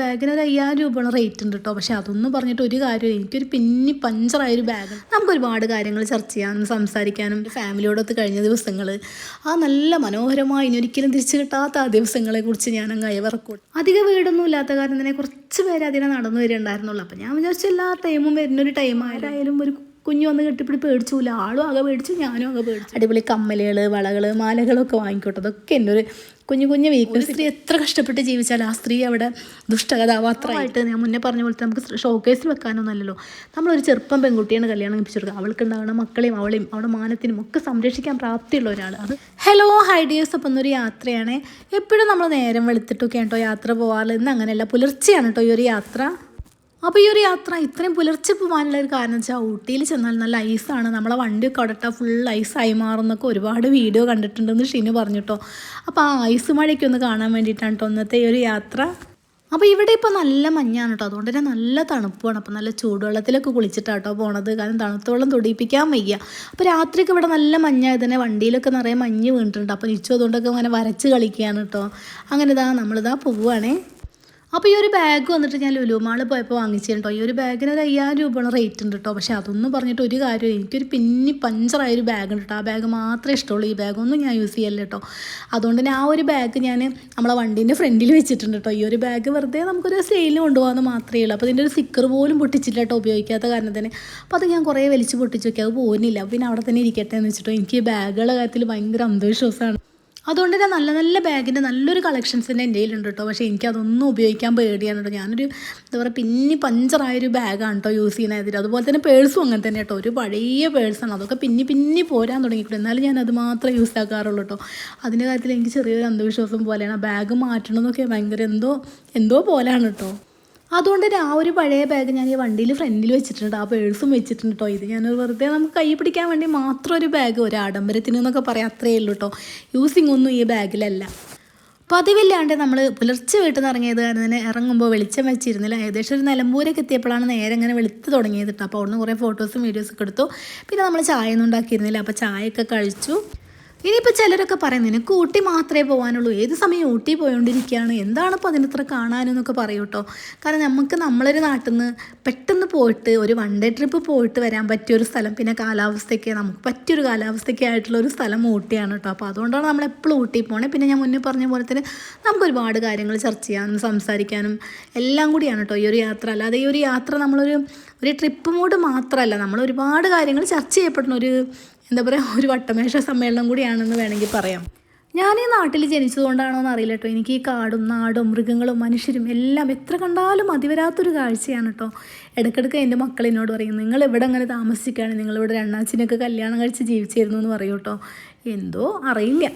ബാഗിന് ഒരു അയ്യായിരം രൂപയുള്ള റേറ്റ് ഉണ്ട് കേട്ടോ പക്ഷെ അതൊന്നും പറഞ്ഞിട്ട് ഒരു കാര്യമില്ല എനിക്കൊരു പിന്നി പഞ്ചറായ ഒരു ബാഗ് നമുക്ക് ഒരുപാട് കാര്യങ്ങൾ ചർച്ച ചെയ്യാനും സംസാരിക്കാനും ഫാമിലിയോടൊത്ത് കഴിഞ്ഞ ദിവസങ്ങൾ ആ നല്ല മനോഹരമായി ഇനി ഒരിക്കലും തിരിച്ചു കിട്ടാത്ത ആ ദിവസങ്ങളെ കുറിച്ച് ഞാൻ അങ്ങ് അയവിറക്കും. അധിക വീടൊന്നും ഇല്ലാത്ത കാരണം തന്നെ കുറച്ച് പേര് അതിനെ നടന്നു വരുന്നുണ്ടായിരുന്നുള്ളൂ അപ്പം ഞാൻ വിചാരിച്ചു എല്ലാ ടൈമും വരുന്നൊരു ടൈം ആരായാലും ഒരു കുഞ്ഞു വന്ന് കെട്ടിപ്പിടി പേടിച്ചൂല. ആളും ആകെ പേടിച്ചു ഞാനും ആകെ പേടിച്ചു. അടിപൊളി കമ്മലുകൾ വളകൾ മാലകളൊക്കെ വാങ്ങിക്കോട്ടെ അതൊക്കെ എന്റെ ഒരു കുഞ്ഞു കുഞ്ഞു വീക്ക്നെസ് സ്ത്രീ എത്ര കഷ്ടപ്പെട്ട് ജീവിച്ചാൽ ആ സ്ത്രീ അവിടെ ദുഷ്ടകഥാപാത്രമായിട്ട് ഞാൻ മുന്നേ പറഞ്ഞ പോലത്തെ നമുക്ക് ഷോക്കേസിൽ വെക്കാനൊന്നുമല്ലല്ലോ നമ്മളൊരു ചെറുപ്പം പെൺകുട്ടിയാണ് കല്യാണം കഴിപ്പിച്ചെടുക്കുക. അവൾക്ക് ഉണ്ടാകുന്ന മക്കളെയും അവളെയും അവളുടെ മാനത്തിനും ഒക്കെ സംരക്ഷിക്കാൻ പ്രാപ്തിയുള്ള ഒരാൾ അത് ഹലോ ഹൈഡിയേഴ്സ് അപ്പം എന്നൊരു യാത്രയാണ്. എപ്പോഴും നമ്മൾ നേരം വെളുത്തിട്ടൊക്കെ കേട്ടോ യാത്ര പോകാറില്ല ഇന്ന് അങ്ങനെയല്ല. പുലർച്ചെയാണ് കേട്ടോ ഈ ഒരു യാത്ര. അപ്പോൾ ഈ ഒരു യാത്ര ഇത്രയും പുലർച്ചെ പോകാനുള്ള ഒരു കാരണം വെച്ചാൽ ഊട്ടിയിൽ ചെന്നാൽ നല്ല ഐസാണ് നമ്മളെ വണ്ടി അവിടെ ഫുൾ ഐസായി മാറുന്നൊക്കെ ഒരുപാട് വീഡിയോ കണ്ടിട്ടുണ്ടെന്ന് ഷിനു പറഞ്ഞു കേട്ടോ അപ്പോൾ ആ ഐസ് മഴയ്ക്ക് ഒന്ന് കാണാൻ വേണ്ടിയിട്ടാണ് കേട്ടോ ഇന്നത്തെ ഈ ഒരു യാത്ര. അപ്പോൾ ഇവിടെ ഇപ്പോൾ നല്ല മഞ്ഞാണ് കേട്ടോ അതുകൊണ്ട് തന്നെ നല്ല തണുപ്പാണ്. അപ്പോൾ നല്ല ചൂടുവെള്ളത്തിലൊക്കെ കുളിച്ചിട്ടാട്ടോ പോണത്. കാരണം തണുത്ത വെള്ളം തൊടിയിപ്പിക്കാൻ വയ്യ. അപ്പോൾ രാത്രിയൊക്കെ ഇവിടെ നല്ല മഞ്ഞായത് തന്നെ വണ്ടിയിലൊക്കെ നിറയെ മഞ്ഞ് വീണിട്ടുണ്ട്. അപ്പോൾ നിശ്ചയം അതുകൊണ്ടൊക്കെ അങ്ങനെ വരച്ച് കളിക്കുകയാണ് കേട്ടോ അങ്ങനെ ഇതാ നമ്മളിതാ പോവുകയാണേ അപ്പോൾ ഈ ഒരു ബാഗ് വന്നിട്ട് ഞാൻ ലുലു മാളിൽ പോയപ്പോൾ വാങ്ങിച്ചിട്ടോ ഈ ഒരു ബാഗിന് ഒരു അയ്യായിരം രൂപയോളം റേറ്റ് ഉണ്ട് കേട്ടോ പക്ഷേ അതൊന്നും പറഞ്ഞിട്ട് ഒരു കാര്യമില്ല എനിക്കൊരു പിന്നി പഞ്ചറായ ഒരു ബാഗ് ഉണ്ട് കേട്ടോ ആ ബാഗ് മാത്രമേ ഇഷ്ടമുള്ളൂ. ഈ ബാഗൊന്നും ഞാൻ യൂസ് ചെയ്യല്ല കേട്ടോ അതുകൊണ്ട് തന്നെ ആ ഒരു ബാഗ് ഞാൻ നമ്മളെ വണ്ടീന്റെ ഫ്രണ്ടിൽ വെച്ചിട്ടുണ്ട് കേട്ടോ ഈ ഒരു ബാഗ് വെറുതെ നമുക്കൊരു സെയിലിന് കൊണ്ടുപോകാമെന്ന് മാത്രമേ ഉള്ളൂ. അപ്പോൾ ഇതിന്റെ ഒരു സിക്കർ പോലും പൊട്ടിച്ചില്ല കേട്ടോ ഉപയോഗിക്കാത്ത കാരണം തന്നെ അപ്പോൾ അത് ഞാൻ കുറേ വലിച്ച് പൊട്ടിച്ച് നോക്കി. അത് പോകുന്നില്ല പിന്നെ അവിടെ തന്നെ ഇരിക്കട്ടെ എന്ന് വെച്ചിട്ടോ എനിക്ക് ഈ ബാഗുകളുടെ കാര്യത്തിൽ ഭയങ്കര അന്ധവിശ്വാസമാണ്. അതുകൊണ്ട് തന്നെ നല്ല നല്ല ബാഗിന്റെ നല്ലൊരു കളക്ഷൻസ് തന്നെ എന്റെ കയ്യിലുണ്ട് കേട്ടോ. പക്ഷേ എനിക്കതൊന്നും ഉപയോഗിക്കാൻ പേടിയാണ് കേട്ടോ. ഞാനൊരു എന്താ പറയുക പിന്നെ പഞ്ചറായൊരു ബാഗാണ് കേട്ടോ യൂസ് ചെയ്യുന്നതിൽ അതുപോലെ തന്നെ പേഴ്സും അങ്ങനെ തന്നെ കേട്ടോ. ഒരു പഴയ പേഴ്സാണ് അതൊക്കെ പിന്നെ പിന്നെ പോരാൻ തുടങ്ങിയിട്ടുണ്ട്. എന്നാലും ഞാൻ അത് മാത്രമേ യൂസ് ആക്കാറുള്ളൂ കേട്ടോ. അതിന്റെ കാര്യത്തിൽ എനിക്ക് ചെറിയൊരു അന്ധവിശ്വാസം പോലെയാണ്. ബാഗ് മാറ്റണമെന്നൊക്കെ ഭയങ്കര എന്തോ എന്തോ പോലെയാണ് കേട്ടോ. അതുകൊണ്ട് തന്നെ ആ ഒരു പഴയ ബാഗ് ഞാൻ ഈ വണ്ടിയിൽ ഫ്രണ്ടിൽ വെച്ചിട്ടുണ്ട്. ആ പേഴ്സും വെച്ചിട്ടുണ്ട് കേട്ടോ ഇത് ഞാൻ വെറുതെ നമുക്ക് കൈ പിടിക്കാൻ വേണ്ടി മാത്രം ഒരു ബാഗ് ഒരു ആഡംബരത്തിന് എന്നൊക്കെ പറയാം അത്രയേ ഉള്ളൂ കേട്ടോ യൂസിങ് ഒന്നും ഈ ബാഗിലല്ല പതിവില്ലാണ്ട് നമ്മൾ പുലർച്ചെ വീട്ടിൽ നിന്ന് ഇറങ്ങിയത് കാരണം തന്നെ ഇറങ്ങുമ്പോൾ വെളിച്ചം വെച്ചിരുന്നില്ല. ഏകദേശം ഒരു നിലമ്പൂരൊക്കെ എത്തിയപ്പോഴാണ് നേരെ ഇങ്ങനെ വെളുത്ത് തുടങ്ങിയത് കേട്ടോ അപ്പോൾ അവിടുന്ന് കുറേ ഫോട്ടോസും വീഡിയോസൊക്കെ എടുത്തു. പിന്നെ നമ്മൾ ചായ ഒന്നും ഉണ്ടാക്കിയിരുന്നില്ല. അപ്പോൾ ചായയൊക്കെ കഴിച്ചു. ഇനിയിപ്പോൾ ചിലരൊക്കെ പറയും നിനക്ക് ഊട്ടി മാത്രമേ പോകാനുള്ളൂ ഏത് സമയം ഊട്ടി പോയോണ്ടിരിക്കുകയാണ്? എന്താണ് ഇപ്പോൾ അതിനത്ര കാണാനെന്നൊക്കെ പറയൂ കേട്ടോ. കാരണം നമുക്ക് നമ്മളൊരു നാട്ടിൽ നിന്ന് പെട്ടെന്ന് പോയിട്ട് ഒരു വൺ ഡേ ട്രിപ്പ് പോയിട്ട് വരാൻ പറ്റിയ ഒരു സ്ഥലം പിന്നെ കാലാവസ്ഥയ്ക്ക് നമുക്ക് പറ്റിയൊരു കാലാവസ്ഥയ്ക്ക് ആയിട്ടുള്ള ഒരു സ്ഥലം ഊട്ടിയാണ് കേട്ടോ. അപ്പോൾ അതുകൊണ്ടാണ് നമ്മൾ എപ്പോഴും ഊട്ടി പോണേ. പിന്നെ ഞാൻ മുന്നേ പറഞ്ഞ പോലെ തന്നെ നമുക്ക് ഒരുപാട് കാര്യങ്ങൾ ചർച്ച ചെയ്യാനും സംസാരിക്കാനും എല്ലാം കൂടിയാണ് കേട്ടോ ഈ ഒരു യാത്ര. അല്ലാതെ ഈ ഒരു യാത്ര നമ്മളൊരു ഒരു ട്രിപ്പ് മോഡ് മാത്രമല്ല നമ്മൾ ഒരുപാട് കാര്യങ്ങൾ ചർച്ച ചെയ്യപ്പെടുന്ന ഒരു എന്താ പറയുക ഒരു വട്ടമേശ സമ്മേളനം കൂടിയാണെന്ന് വേണമെങ്കിൽ പറയാം. ഞാൻ ഈ നാട്ടിൽ ജനിച്ചതുകൊണ്ടാണോ എന്ന് അറിയില്ല കേട്ടോ എനിക്ക് ഈ കാടും നാടും മൃഗങ്ങളും മനുഷ്യരും എല്ലാം എത്ര കണ്ടാലും മതിവരാത്തൊരു കാഴ്ചയാണ് കേട്ടോ ഇടയ്ക്കിടയ്ക്ക് എന്റെ മക്കൾ എന്നോട് പറയും നിങ്ങൾ ഇവിടെ അങ്ങനെ താമസിക്കുകയാണ് നിങ്ങളിവിടെ രണ്ടാച്ചിനൊക്കെ കല്യാണം കഴിച്ച് ജീവിച്ചിരുന്നു എന്ന് പറയും കേട്ടോ എന്തോ അറിയില്ല.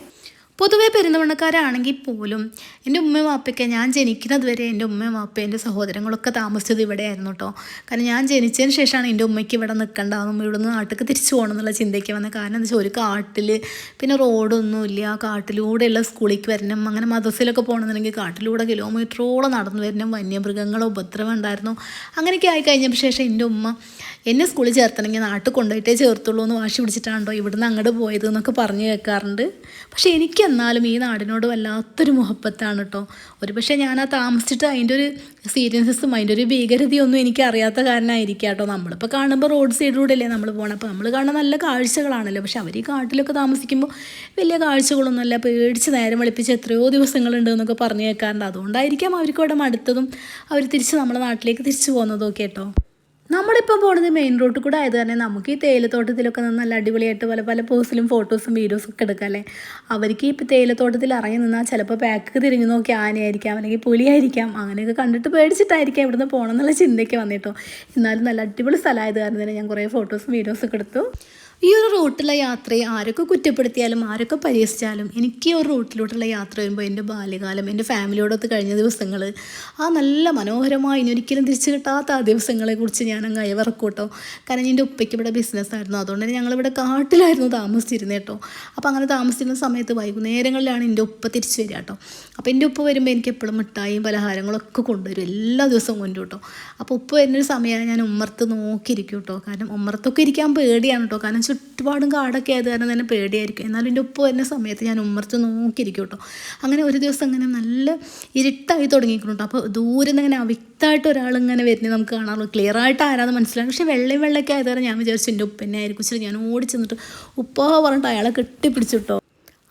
പൊതുവേ പെരുന്തമണക്കാരാണെങ്കിൽ പോലും എന്റെ ഉമ്മയും വാപ്പയൊക്കെ ഞാൻ ജനിക്കുന്നത് വരെ എന്റെ ഉമ്മയും വാപ്പയും എന്റെ സഹോദരങ്ങളൊക്കെ താമസിച്ചത് ഇവിടെയായിരുന്നു കേട്ടോ. കാരണം ഞാൻ ജനിച്ചതിന് ശേഷമാണ് എന്റെ ഉമ്മയ്ക്ക് ഇവിടെ നിൽക്കേണ്ടതെന്നും ഇവിടെ നിന്ന് നാട്ടിലേക്ക് തിരിച്ചു പോകണം എന്നുള്ള ചിന്തയ്ക്ക് വന്ന കാരണം എന്താ വെച്ചാൽ ഒരു കാട്ടിൽ പിന്നെ റോഡൊന്നുമില്ല കാട്ടിലൂടെയുള്ള സ്കൂളിലേക്ക് വരണം അങ്ങനെ മദ്രസയിലൊക്കെ പോകണമെന്നുണ്ടെങ്കിൽ കാട്ടിലൂടെ കിലോമീറ്ററോളം നടന്നു വരണം വന്യമൃഗങ്ങളോ ഉപദ്രവം ഉണ്ടായിരുന്നു. അങ്ങനെയൊക്കെ ആയി ശേഷം എന്റെ ഉമ്മ എന്നെ സ്കൂളിൽ ചേർത്തണമെങ്കിൽ നാട്ടിൽ കൊണ്ടുപോയിട്ടേ ചേർത്തുള്ളൂ എന്ന് വാശി പിടിച്ചിട്ടാണോ ഇവിടുന്ന് അങ്ങോട്ട് പോയത് എന്നൊക്കെ പറഞ്ഞു കേൾക്കാറുണ്ട്. പക്ഷെ എനിക്ക് എന്നാലും ഈ നാടിനോട് വല്ലാത്തൊരു മുഹപ്പത്താണ് കേട്ടോ. ഒരു പക്ഷേ ഞാൻ ആ താമസിച്ചിട്ട് അതിന്റെ ഒരു സീരിയസ്നെസ്സും അതിന്റെ ഒരു ഭീകരതയൊന്നും എനിക്ക് അറിയാത്ത കാരണമായിരിക്കാം കേട്ടോ. നമ്മളിപ്പോൾ കാണുമ്പോൾ റോഡ് സൈഡിലൂടെ അല്ലേ നമ്മൾ പോകണം അപ്പോൾ നമ്മൾ കാണുന്ന നല്ല കാഴ്ചകളാണല്ലോ. പക്ഷെ അവർ ഈ കാട്ടിലൊക്കെ താമസിക്കുമ്പോൾ വലിയ കാഴ്ചകളൊന്നുമല്ല. പേടിച്ച് നേരം വെളുപ്പിച്ച് എത്രയോ ദിവസങ്ങളുണ്ട് എന്നൊക്കെ പറഞ്ഞു കേൾക്കാറുണ്ട്. അതുകൊണ്ടായിരിക്കാം അവർക്ക് ഇവിടെ മടുത്തതും അവർ തിരിച്ച് നമ്മുടെ നാട്ടിലേക്ക് തിരിച്ചു പോകുന്നതും ഒക്കെ കേട്ടോ. നമ്മളിപ്പോൾ പോണത് മെയിൻ റോഡിൽ കൂടെ ആയത് തന്നെ നമുക്ക് ഈ തേയിലത്തോട്ടത്തിലൊക്കെ നല്ല അടിപൊളിയായിട്ട് പല പല പോസ്റ്റിലും ഫോട്ടോസും വീഡിയോസും ഒക്കെ എടുക്കാം അല്ലേ? അവർക്ക് ഈ തേയിലത്തോട്ടത്തിൽ ഇറങ്ങി നിന്നാൽ ചിലപ്പോൾ പാക്ക് തിരിഞ്ഞു നോക്കി ആനയായിരിക്കാം അല്ലെങ്കിൽ പുലിയായിരിക്കാം അങ്ങനെയൊക്കെ കണ്ടിട്ട് പേടിച്ചിട്ടായിരിക്കാം ഇവിടുന്ന് പോകണം എന്നുള്ള ചിന്തയ്ക്ക് വന്നിട്ടോ. എന്നാലും നല്ല അടിപൊളി സ്ഥലമായത് കാരണം തന്നെ ഞാൻ കുറേ ഫോട്ടോസും വീഡിയോസും ഒക്കെ എടുത്തു. ഈ ഒരു റൂട്ടിലെ യാത്രയെ ആരൊക്കെ കുറ്റപ്പെടുത്തിയാലും ആരൊക്കെ പരിഹസിച്ചാലും എനിക്ക് ഈ ഒരു റൂട്ടിലോട്ടുള്ള യാത്ര വരുമ്പോൾ എന്റെ ബാല്യകാലം എന്റെ ഫാമിലിയോടൊത്ത് കഴിഞ്ഞ ദിവസങ്ങൾ ആ നല്ല മനോഹരമായി ഇനി ഒരിക്കലും തിരിച്ചു കിട്ടാത്ത ആ ദിവസങ്ങളെക്കുറിച്ച് ഞാൻ അങ്ങ് അയവിറക്കൂട്ടോ. കാരണം എന്റെ ഉപ്പയ്ക്ക് ഇവിടെ ബിസിനസ്സായിരുന്നു അതുകൊണ്ട് തന്നെ ഞങ്ങളിവിടെ കാട്ടിലായിരുന്നു താമസിച്ചിരുന്നത് കേട്ടോ. അപ്പോൾ അങ്ങനെ താമസിച്ചിരുന്ന സമയത്ത് വൈകുന്നേരങ്ങളിലാണ് എന്റെ ഉപ്പ തിരിച്ചു വരിക കേട്ടോ. അപ്പോൾ എന്റെ ഉപ്പ വരുമ്പോൾ എനിക്ക് എപ്പോഴും മിഠായിയും പലഹാരങ്ങളൊക്കെ കൊണ്ടുവരും. എല്ലാ ദിവസവും കൊണ്ടു കേട്ടോ. അപ്പോൾ ഉപ്പ വരുന്നൊരു സമയമാണ് ഞാൻ ഉമ്മർത്ത് നോക്കിയിരിക്കും കേട്ടോ. കാരണം ഉമ്മർത്തൊക്കെ ഇരിക്കാൻ പേടിയാണ് കേട്ടോ. കാരണം ചുറ്റുപാടും കാടൊക്കെ ആയത് കാരണം തന്നെ പേടിയായിരിക്കും. എന്നാലും എന്റെ ഉപ്പ് വരുന്ന സമയത്ത് ഞാൻ ഉമ്മർച്ച് നോക്കിയിരിക്കും കേട്ടോ. അങ്ങനെ ഒരു ദിവസം അങ്ങനെ നല്ല ഇരുട്ടായി തുടങ്ങിയിരിക്കുന്നു കേട്ടോ. അപ്പോൾ ദൂരെ നിന്ന് ഇങ്ങനെ അവ്യക്തമായിട്ട് ഒരാളിങ്ങനെ വരുന്നത് നമുക്ക് കാണാറുള്ളൂ. ക്ലിയർ ആയിട്ട് ആരാന്ന് മനസ്സിലാകും പക്ഷേ വെള്ളയും വെള്ളമൊക്കെ ആയത് കാരണം ഞാൻ വിചാരിച്ചു എന്റെ ഉപ്പ് തന്നെ ആയിരിക്കും ഞാൻ ഓടി ചെന്നിട്ട് ഉപ്പ പറഞ്ഞിട്ട് അയാളെ കെട്ടിപ്പിടിച്ചു കേട്ടോ.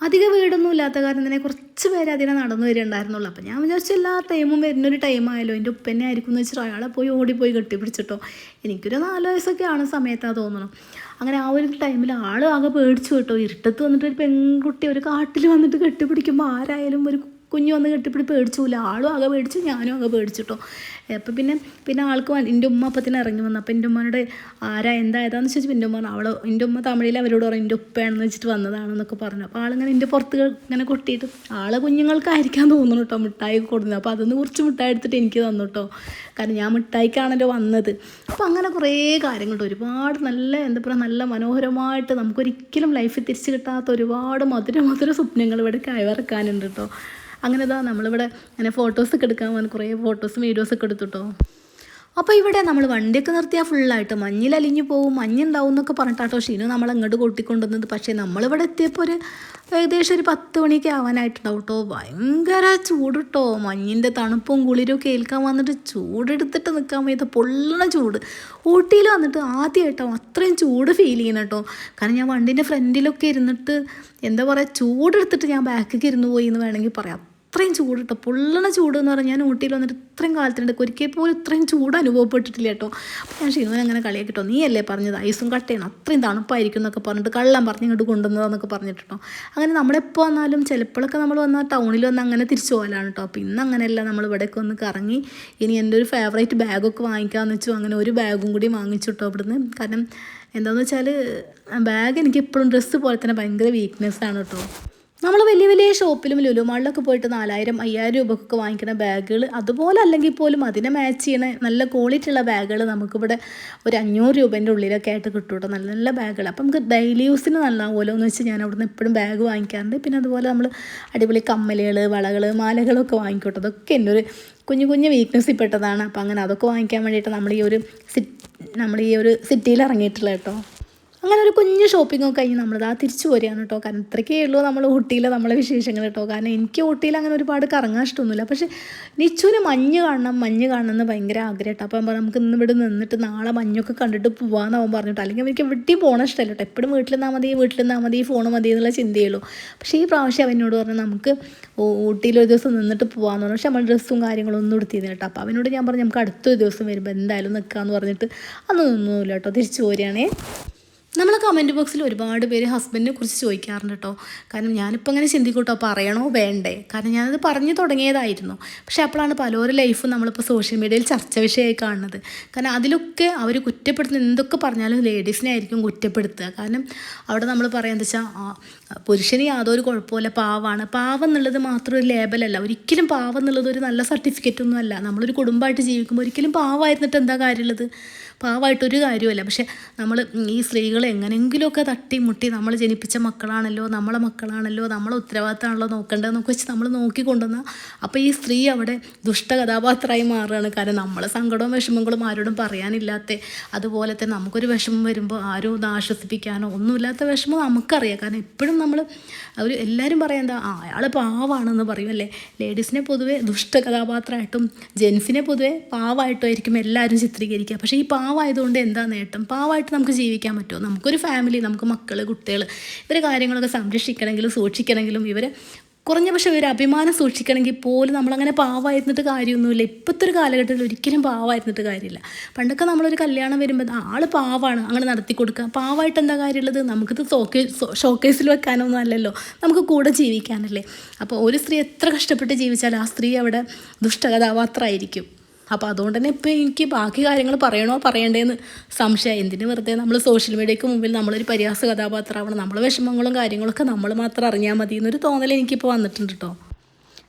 അധികം വീടൊന്നും ഇല്ലാത്ത കാരണം തന്നെ കുറച്ച് പേര് അതിനെ നടന്നു വരുന്നുണ്ടായിരുന്നുള്ളൂ അപ്പം ഞാൻ വിചാരിച്ചു എല്ലാ ടൈമും വരുന്നൊരു ടൈമായാലോ എന്റെ ഉപ്പന്നെ ആയിരിക്കും എന്ന് വെച്ചിട്ട് അയാളെ പോയി ഓടിപ്പോയി കെട്ടിപ്പിടിച്ചിട്ടോ. എനിക്കൊരു നാല് വയസ്സൊക്കെ ആണ് സമയത്താണ് തോന്നുന്നു അങ്ങനെ ആ ഒരു ടൈമിൽ ആൾ ആകെ പേടിച്ചു കേട്ടോ. ഇരുട്ടത്ത് വന്നിട്ട് ഒരു പെൺകുട്ടി ഒരു കാട്ടിൽ വന്നിട്ട് കെട്ടിപ്പിടിക്കുമ്പോൾ ആരായാലും ഒരു കുഞ്ഞു വന്ന് കെട്ടിപ്പിടി പേടിച്ചില്ല ആളും ആകെ പേടിച്ചു ഞാനും ആകെ പേടിച്ചിട്ടോ അപ്പം പിന്നെ പിന്നെ ആൾക്ക് എന്റെ ഉമ്മ അപ്പത്തിന് ഇറങ്ങി വന്നു. അപ്പം എന്റെ ഉമ്മനോട് ആരാ എന്താ ഏതാന്ന് ചോദിച്ചപ്പോൾ എന്റെ ഉമ്മ അവൾ എന്റെ ഉമ്മ തമിഴിൽ അവരോട് പറഞ്ഞു എന്റെ ഉപ്പയാണെന്ന് വെച്ചിട്ട് വന്നതാണെന്നൊക്കെ പറഞ്ഞു. അപ്പോൾ ആളിങ്ങനെ എന്റെ പുറത്ത് ഇങ്ങനെ കൊട്ടിയിട്ട് ആളെ കുഞ്ഞുങ്ങൾക്കായിരിക്കാൻ തോന്നുന്നു കേട്ടോ മിഠായി കൊടുക്കുന്നത്. അപ്പോൾ അതൊന്ന് കുറച്ച് മിഠായി എടുത്തിട്ട് എനിക്ക് തന്നു കേട്ടോ കാരണം ഞാൻ മിഠായിക്കാണല്ലോ വന്നത്. അപ്പോൾ അങ്ങനെ കുറേ കാര്യങ്ങളുണ്ട് ഒരുപാട് നല്ല എന്താ പറയുക നല്ല മനോഹരമായിട്ട് നമുക്കൊരിക്കലും ലൈഫിൽ തിരിച്ചു കിട്ടാത്ത ഒരുപാട് മധുര മധുര സ്വപ്നങ്ങൾ ഇവിടെ കൈവറക്കാനുണ്ട് കേട്ടോ അങ്ങനെ ഇതാ നമ്മളിവിടെ അങ്ങനെ ഫോട്ടോസൊക്കെ എടുക്കാൻ വന്ന് കുറേ ഫോട്ടോസും വീഡിയോസൊക്കെ എടുത്തുട്ടോ. അപ്പോൾ ഇവിടെ നമ്മൾ വണ്ടിയൊക്കെ നിർത്തിയാൽ ഫുള്ളായിട്ട് മഞ്ഞിൽ അലിഞ്ഞു പോകും മഞ്ഞുണ്ടാവും എന്നൊക്കെ പറഞ്ഞിട്ടാട്ടോ ഷീനു നമ്മൾ അങ്ങോട്ട് കൂട്ടിക്കൊണ്ടുവന്നത്. പക്ഷേ നമ്മളിവിടെ എത്തിയപ്പോൾ ഒരു ഏകദേശം ഒരു പത്ത് മണിയൊക്കെ ആവാനായിട്ടുണ്ടാവും കേട്ടോ. ഭയങ്കര ചൂട് കേട്ടോ. മഞ്ഞിന്റെ തണുപ്പും കുളിരും ഒക്കെ ഏൽക്കാൻ വന്നിട്ട് ചൂടെടുത്തിട്ട് നിൽക്കാൻ വയ്യാത്ത പൊള്ളണ ചൂട്. ഊട്ടിയിൽ വന്നിട്ട് ആദ്യമായിട്ടോ അത്രയും ചൂട് ഫീൽ ചെയ്യണം കേട്ടോ. കാരണം ഞാൻ വണ്ടീന്റെ ഫ്രണ്ടിലൊക്കെ ഇരുന്നിട്ട് എന്താ പറയുക ചൂടെടുത്തിട്ട് ഞാൻ ബാക്കിലേക്ക് ഇരുന്ന് പോയി എന്ന് വേണമെങ്കിൽ പറയാം. അത്രയും ചൂട് കേട്ടോ പൊള്ളണ ചൂട് എന്ന് പറഞ്ഞാൽ ഞാൻ ഊട്ടിയിൽ വന്നിട്ട് ഇത്രയും കാലത്തിനുണ്ട് ഒരിക്കൽ പോലും ഇത്രയും ചൂട് അനുഭവപ്പെട്ടിട്ടില്ല കേട്ടോ അപ്പോൾ ഞാൻ ഷിനുവിനെ അങ്ങനെ കളിയാക്കി കേട്ടോ നീ അല്ലേ പറഞ്ഞത്? ഐസും കട്ടയാണ്. അത്രയും തണുപ്പായിരിക്കും എന്നൊക്കെ പറഞ്ഞിട്ട് കള്ളം പറഞ്ഞ് ഇങ്ങോട്ട് കൊണ്ടുവന്നതെന്നൊക്കെ പറഞ്ഞിട്ടോ അങ്ങനെ നമ്മളെപ്പോൾ വന്നാലും ചിലപ്പോഴൊക്കെ നമ്മൾ വന്നാൽ ടൗണിൽ വന്ന് അങ്ങനെ തിരിച്ചു പോകലാണ് കേട്ടോ അപ്പോൾ ഇന്ന് അങ്ങനെയല്ല. നമ്മൾ ഇവിടെയൊക്കെ ഒന്ന് കറങ്ങി ഇനി എന്റെ ഒരു ഫേവറേറ്റ് ബാഗൊക്കെ വാങ്ങിക്കാമെന്ന് വെച്ചു. അങ്ങനെ ഒരു ബാഗും കൂടി വാങ്ങിച്ചു കേട്ടോ അവിടുന്ന് കാരണം എന്താണെന്ന് വെച്ചാൽ ബാഗ് എനിക്ക് എപ്പോഴും ഡ്രസ്സ് പോലെ തന്നെ ഭയങ്കര വീക്ക്നെസ് ആണ് കേട്ടോ നമ്മൾ വലിയ വലിയ ഷോപ്പിലും ലുലുമാളിലൊക്കെ പോയിട്ട് നാലായിരം അയ്യായിരം രൂപക്കൊക്കെ വാങ്ങിക്കുന്ന ബാഗുകൾ അതുപോലെ അല്ലെങ്കിൽ പോലും അതിനെ മാച്ച് ചെയ്യുന്ന നല്ല ക്വാളിറ്റി ഉള്ള ബാഗുകൾ നമുക്കിവിടെ ഒരു അഞ്ഞൂറ് രൂപേന്റെ ഉള്ളിലൊക്കെ ആയിട്ട് കിട്ടും കേട്ടോ നല്ല നല്ല ബാഗുകൾ. അപ്പം നമുക്ക് ഡെയിലി യൂസിന് നല്ലതാവുമല്ലോ എന്ന് വെച്ചാൽ ഞാൻ അവിടുന്ന് എപ്പോഴും ബാഗ് വാങ്ങിക്കാറുണ്ട്. പിന്നെ അതുപോലെ നമ്മൾ അടിപൊളി കമ്മലുകൾ വളകൾ മാലകളൊക്കെ വാങ്ങിക്കോട്ടെ. അതൊക്കെ എന്റെ ഒരു കുഞ്ഞു കുഞ്ഞു വീക്ക്നെസ്സിൽ പെട്ടതാണ്. അപ്പം അങ്ങനെ അതൊക്കെ വാങ്ങിക്കാൻ വേണ്ടിയിട്ട് നമ്മൾ ഈ ഒരു സിറ്റ് നമ്മൾ ഈ ഒരു സിറ്റിയിൽ ഇറങ്ങിയിട്ടുള്ള കേട്ടോ അങ്ങനെ ഒരു കുഞ്ഞു ഒക്കെ കഴിഞ്ഞ് നമ്മളിതാ തിരിച്ചു പോരുകയാണ് കേട്ടോ. കാരണം ഇത്രയ്ക്കേ ഉള്ളൂ നമ്മൾ ഊട്ടിയിലെ നമ്മളെ വിശേഷങ്ങൾ കേട്ടോ. കാരണം എനിക്ക് ഊട്ടിയിൽ അങ്ങനെ ഒരുപാട് കറങ്ങാൻ ഇഷ്ടമൊന്നുമില്ല. പക്ഷേ നിച്ചുവിന് മഞ്ഞ് കാണണം മഞ്ഞ് കാണണം എന്ന് ഭയങ്കര ആഗ്രഹം കേട്ടോ. അപ്പം നമുക്ക് ഇന്ന് ഇവിടെ നിന്നിട്ട് നാളെ മഞ്ഞൊക്കെ കണ്ടിട്ട് പോകാമെന്നാവും പറഞ്ഞിട്ട് അല്ലെങ്കിൽ എനിക്ക് വീട്ടിൽ പോകണ ഇഷ്ടമല്ല കേട്ടോ. എപ്പോഴും വീട്ടിൽ നിന്നാൽ മതി വീട്ടിൽ നിന്നാൽ മതി ഫോൺ മതി എന്നുള്ള ചിന്തയുള്ളൂ പക്ഷേ ഈ പ്രാവശ്യം അവനോട് പറഞ്ഞു നമുക്ക് ഊട്ടിയിൽ ഒരു ദിവസം നിന്നിട്ട് പോകാമെന്ന് പറഞ്ഞു. പക്ഷേ നമ്മൾ ഡ്രസ്സും കാര്യങ്ങളും ഒന്നും എടുത്തിരുന്നു കേട്ടോ. അപ്പോൾ അവനോട് ഞാൻ പറഞ്ഞു നമുക്ക് അടുത്തൊരു ദിവസം വരുമ്പോൾ എന്തായാലും നിൽക്കാമെന്ന് പറഞ്ഞിട്ട് അന്ന് നിന്നൂല്ല കേട്ടോ. തിരിച്ചു പോരുകയാണേ. നമ്മൾ കമന്റ് ബോക്സിൽ ഒരുപാട് പേര് ഹസ്ബൻഡിനെ കുറിച്ച് ചോദിക്കാറുണ്ട് കേട്ടോ കാരണം ഞാനിപ്പോൾ അങ്ങനെ ചിന്തിക്കൂട്ടോ പറയണോ വേണ്ടേ? കാരണം ഞാനത് പറഞ്ഞു തുടങ്ങിയതായിരുന്നു. പക്ഷേ അപ്പോഴാണ് പലരും ലൈഫും നമ്മളിപ്പോൾ സോഷ്യൽ മീഡിയയിൽ ചർച്ച വിഷയമായി കാണുന്നത്. കാരണം അതിലൊക്കെ അവർ കുറ്റപ്പെടുത്തുന്ന എന്തൊക്കെ പറഞ്ഞാലും ലേഡീസിനെ ആയിരിക്കും കുറ്റപ്പെടുത്തുക. കാരണം അവിടെ നമ്മൾ പറയാൻ വെച്ചാൽ പുരുഷന് യാതൊരു കുഴപ്പമില്ല പാവമാണ് പാവം എന്നുള്ളത് മാത്രം ഒരു ലേബലല്ല ഒരിക്കലും പാവം എന്നുള്ളത് ഒരു നല്ല സർട്ടിഫിക്കറ്റ് ഒന്നും അല്ല. നമ്മളൊരു കുടുംബമായിട്ട് ജീവിക്കുമ്പോൾ ഒരിക്കലും പാവമായിരുന്നിട്ട് എന്താ കാര്യമുള്ളത്? പാവമായിട്ടൊരു കാര്യമല്ല പക്ഷേ നമ്മൾ ഈ സ്ത്രീകൾ എങ്ങനെയെങ്കിലുമൊക്കെ തട്ടി മുട്ടി നമ്മൾ ജനിപ്പിച്ച മക്കളാണല്ലോ നമ്മളെ മക്കളാണല്ലോ നമ്മളെ ഉത്തരവാദിത്തമാണല്ലോ നോക്കേണ്ടതെന്നൊക്കെ വെച്ച് നമ്മൾ നോക്കിക്കൊണ്ടുവന്ന അപ്പോൾ ഈ സ്ത്രീ അവിടെ ദുഷ്ട കഥാപാത്രമായി മാറുകയാണ്. കാരണം നമ്മളെ സങ്കടവും വിഷമങ്ങളും ആരോടും പറയാനില്ലാത്ത അതുപോലെ തന്നെ നമുക്കൊരു വിഷമം വരുമ്പോൾ ആരും ഒന്ന് ആശ്വസിപ്പിക്കാനോ ഒന്നുമില്ലാത്ത വിഷമം നമുക്കറിയാം. കാരണം എപ്പോഴും നമ്മൾ അവർ എല്ലാവരും പറയാം എന്താ അയാൾ പാവാണെന്ന് പറയും അല്ലേ? ലേഡീസിനെ പൊതുവേ ദുഷ്ട കഥാപാത്രമായിട്ടും ജെൻസിനെ പൊതുവേ പാവമായിട്ടും ആയിരിക്കും എല്ലാവരും ചിത്രീകരിക്കുക. പക്ഷേ ഈ പാവായതുകൊണ്ട് എന്താ നേട്ടം? പാവായിട്ട് നമുക്ക് ജീവിക്കാൻ പറ്റുമോ? നമുക്കൊരു ഫാമിലി നമുക്ക് മക്കൾ കുട്ടികൾ ഇവരെ കാര്യങ്ങളൊക്കെ സംരക്ഷിക്കണമെങ്കിലും സൂക്ഷിക്കണമെങ്കിലും ഇവരെ കുറഞ്ഞ പക്ഷേ ഒരു അഭിമാനം സൂക്ഷിക്കണമെങ്കിൽ പോലും നമ്മളങ്ങനെ പാവമായിരുന്നിട്ട് കാര്യമൊന്നുമില്ല. ഇപ്പോഴത്തെ ഒരു കാലഘട്ടത്തിൽ ഒരിക്കലും പാവമായിരുന്നിട്ട് കാര്യമില്ല. പണ്ടൊക്കെ നമ്മളൊരു കല്യാണം വരുമ്പോൾ ആൾ പാവാണ് അങ്ങനെ നടത്തി കൊടുക്കുക പാവമായിട്ട് എന്താ കാര്യമുള്ളത്? നമുക്കിത് സോക്കേ ഷോക്കേസിൽ വെക്കാനൊന്നും അല്ലല്ലോ. നമുക്ക് കൂടെ ജീവിക്കാനല്ലേ. അപ്പോൾ ഒരു സ്ത്രീ എത്ര കഷ്ടപ്പെട്ട് ജീവിച്ചാൽ ആ സ്ത്രീ അവിടെ ദുഷ്ടകഥാപാത്രമായിരിക്കും. അപ്പോൾ അതുകൊണ്ട് തന്നെ ഇപ്പോൾ എനിക്ക് ബാക്കി കാര്യങ്ങൾ പറയണോ പറയണ്ടേന്ന് സംശയം. എന്തിന് വെറുതെ നമ്മൾ സോഷ്യൽ മീഡിയയ്ക്ക് മുമ്പിൽ നമ്മളൊരു പരിഹാസ കഥാപാത്രമാവണം. നമ്മൾ വിഷമങ്ങളും കാര്യങ്ങളൊക്കെ നമ്മൾ മാത്രം അറിഞ്ഞാൽ മതി എന്നൊരു തോന്നൽ എനിക്കിപ്പോൾ വന്നിട്ടുണ്ട് കേട്ടോ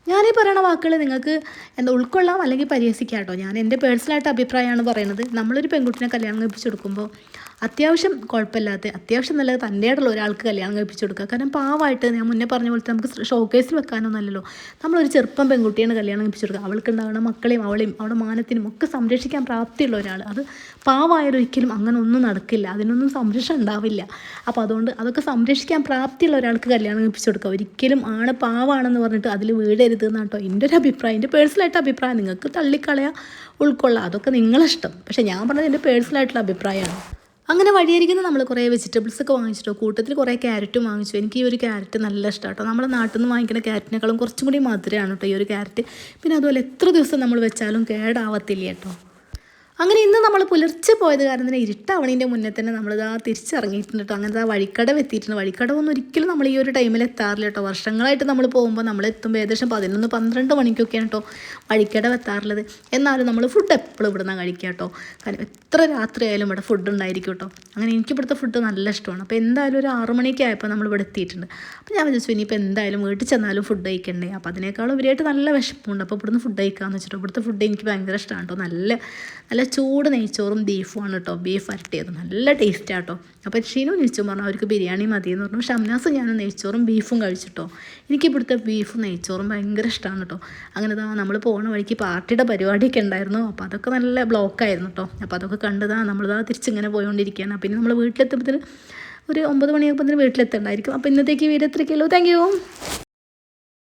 ഞാനീ പറയുന്ന വാക്കുകൾ നിങ്ങൾക്ക് എന്താ ഉൾക്കൊള്ളാം അല്ലെങ്കിൽ പരിഹസിക്കാം കേട്ടോ ഞാൻ എന്റെ പേഴ്സണലായിട്ട് അഭിപ്രായമാണ് പറയുന്നത് നമ്മളൊരു പെൺകുട്ടിനെ കല്യാണം കഴിപ്പിച്ച് കൊടുക്കുമ്പോൾ അത്യാവശ്യം കുഴപ്പമില്ലാത്ത അത്യാവശ്യം നല്ല തന്റെയായിട്ടുള്ള ഒരാൾക്ക് കല്യാണം കഴിപ്പിച്ച് കൊടുക്കുക. കാരണം പാവമായിട്ട് ഞാൻ മുന്നേ പറഞ്ഞ പോലത്തെ നമുക്ക് ഷോക്കേസിൽ വെക്കാനൊന്നുമല്ലല്ലോ നമ്മളൊരു ചെറുപ്പം പെൺകുട്ടിയാണ് കല്യാണം കഴിപ്പിച്ച് കൊടുക്കുക അവൾക്ക് ഉണ്ടാകുന്ന മക്കളെയും അവളെയും അവളുടെ മാനത്തിനും ഒക്കെ സംരക്ഷിക്കാൻ പ്രാപ്തിയുള്ള ഒരാൾ. അത് പാവായാലൊരിക്കലും അങ്ങനെ ഒന്നും നടക്കില്ല. അതിനൊന്നും സംരക്ഷണം ഉണ്ടാവില്ല. അപ്പോൾ അതുകൊണ്ട് അതൊക്കെ സംരക്ഷിക്കാൻ പ്രാപ്തിയുള്ള ഒരാൾക്ക് കല്യാണം കഴിപ്പിച്ച് കൊടുക്കുക. ഒരിക്കലും ആണ് പാവാണെന്ന് പറഞ്ഞിട്ട് അതിൽ വീടരുത് എന്നാണ് കേട്ടോ എന്റെ ഒരു അഭിപ്രായം. എന്റെ പേഴ്സണലായിട്ട് അഭിപ്രായം. നിങ്ങൾക്ക് തള്ളിക്കളയാ ഉൾക്കൊള്ളാം. അതൊക്കെ നിങ്ങളിഷ്ടം പക്ഷേ ഞാൻ പറഞ്ഞത് എന്റെ പേഴ്സണലായിട്ടുള്ള അഭിപ്രായമാണ്. അങ്ങനെ വഴിയരിക്കുന്ന നമ്മൾ കുറേ വെജിറ്റബിൾസ് ഒക്കെ വാങ്ങിച്ചിട്ടോ കൂട്ടത്തിൽ കുറേ ക്യാരറ്റും വാങ്ങിച്ചു. എനിക്ക് ഈ ഒരു ക്യാരറ്റ് നല്ല ഇഷ്ടമാണ് കേട്ടോ നമ്മുടെ നാട്ടിൽ നിന്ന് വാങ്ങിക്കുന്ന ക്യാരറ്റിനേക്കാളും കുറച്ചും കൂടി മധുരമാണ് കേട്ടോ ഈ ഒരു ക്യാരറ്റ് പിന്നെ അതുപോലെ എത്ര ദിവസം നമ്മൾ വെച്ചാലും കേടാവത്തില്ല കേട്ടോ അങ്ങനെ ഇന്ന് നമ്മൾ പുലർച്ചെ പോയത് കാരണം തന്നെ ഇരുട്ടാവണീന്റെ മുന്നേ തന്നെ നമ്മളിതാ തിരിച്ചിറങ്ങിയിട്ടുണ്ട് അങ്ങനത്തെ ആ വഴിക്കടവ് എത്തിയിട്ടുണ്ട്. വഴിക്കടവൊന്നും ഒരിക്കലും നമ്മൾ ഈ ഒരു ടൈമിൽ എത്താറില്ല കേട്ടോ. വർഷങ്ങളായിട്ട് നമ്മൾ പോകുമ്പോൾ നമ്മൾ എത്തുമ്പോൾ ഏകദേശം പതിനൊന്ന് പന്ത്രണ്ട് മണിക്കൊക്കെയാണ് കേട്ടോ വഴിക്കടവ് എത്താറുള്ളത്. എന്നാലും നമ്മൾ ഫുഡ് എപ്പോഴും ഇവിടെ നിന്ന് കഴിക്കുക കേട്ടോ. കാരണം എത്ര രാത്രി ആയാലും ഇവിടെ ഫുഡ് ഉണ്ടായിരിക്കും കേട്ടോ. അങ്ങനെ എനിക്ക് ഇവിടുത്തെ ഫുഡ് നല്ല ഇഷ്ടമാണ്. അപ്പോൾ എന്തായാലും ഒരു ആറ് മണിയൊക്കെ ആയപ്പോൾ നമ്മൾ ഇവിടെ എത്തിയിട്ടുണ്ട്. അപ്പോൾ ഞാൻ വിചാരിച്ചു ഇനിയിപ്പോൾ എന്തായാലും വീട്ടിൽ ചെന്നാലും ഫുഡ് കഴിക്കണ്ടേ? അപ്പോൾ അതിനേക്കാളും ഉപരിയായിട്ട് നല്ല വിശപ്പുണ്ട്. അപ്പോൾ ഇവിടുന്ന് ഫുഡ് കഴിക്കാമെന്ന് വെച്ചിട്ട് ഇവിടുത്തെ ഫുഡ് എനിക്ക് ഭയങ്കര ഇഷ്ടമാണ് കേട്ടോ. നല്ല നല്ല ചൂട് നെയ്ച്ചോറും ബീഫുമാണ് കേട്ടോ ബീഫ് വരട്ടിയത്. നല്ല ടേസ്റ്റാണ് കേട്ടോ അപ്പോൾ ഷീനു നെയ്ച്ചു പറഞ്ഞു അവർക്ക് ബിരിയാണി മതി എന്ന് പറഞ്ഞു ഷംനാസ് ഞാൻ നെയ്ച്ചോറും ബീഫും കഴിച്ചിട്ടോ എനിക്ക് ബീഫും നെയ്ച്ചോറും ഭയങ്കര ഇഷ്ടമാണ് കേട്ടോ അങ്ങനെ താ നമ്മൾ പോകുന്ന വഴിക്ക് പാർട്ടിയുടെ പരിപാടിയൊക്കെ ഉണ്ടായിരുന്നു. അപ്പോൾ അതൊക്കെ നല്ല ബ്ലോക്കായിരുന്നു കേട്ടോ അപ്പോൾ അതൊക്കെ കണ്ടതാ നമ്മളിതാ തിരിച്ചിങ്ങനെ പോയോണ്ടിരിക്കുകയാണ്. പിന്നെ നമ്മൾ വീട്ടിലെത്തുമ്പോഴത്തേന് ഒരു ഒമ്പത് മണിയാകുമ്പോൾ വീട്ടിലെത്തണ്ടായിരിക്കും. അപ്പോൾ ഇന്നത്തേക്ക് വീഡിയോ എത്രയ്ക്കുള്ളൂ താങ്ക്